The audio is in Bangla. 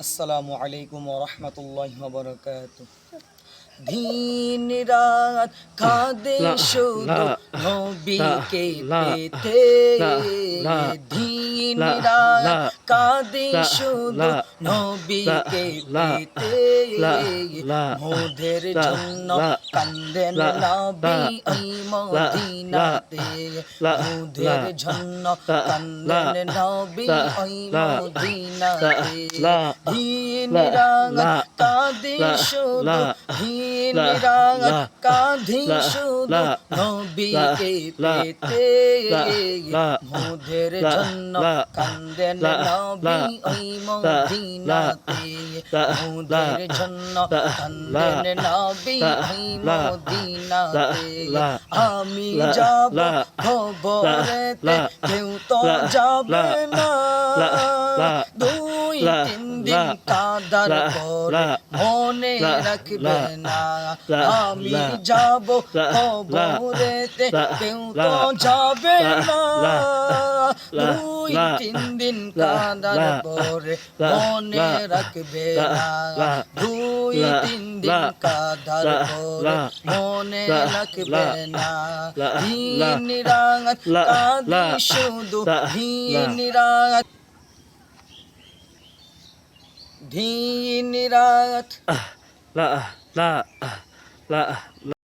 আসসালামু আলাইকুম রহমতুল্লাহ বরকাত দিন রাত কাঁদে শুধু নবীকে পেতে। দিন লা, রাত লা, কাঁদে শুধু নবীকে পেতে মোদের জন্য কান্দেন নবী ওই মদিনাতে। মোদের জন্য কান্দেন নবী ওই মদিনাতে। দিন কাঁদি লা, শুধু কাঁদি লা, শুধু নবীকে পেতে লা, লা, মোদের জন্য কান্দেন নবী ওই মদিনাতে মোদের জন্য কান্দেন নবী ওই মদিনাতে আমি যাব খবরেতে কেউ তো যাবে না তিন দিন কাদার পরে মনে রাখবে না। আমি যাব লা, কেউ তো যাবে না। দুই তিন দিন কাদার পরে মনে রাখবে না। দুই তিন দিন কাদার পরে মনে রাখবে না। দিন রাত লা, শুধু দিন রাত দিন রাত la la la la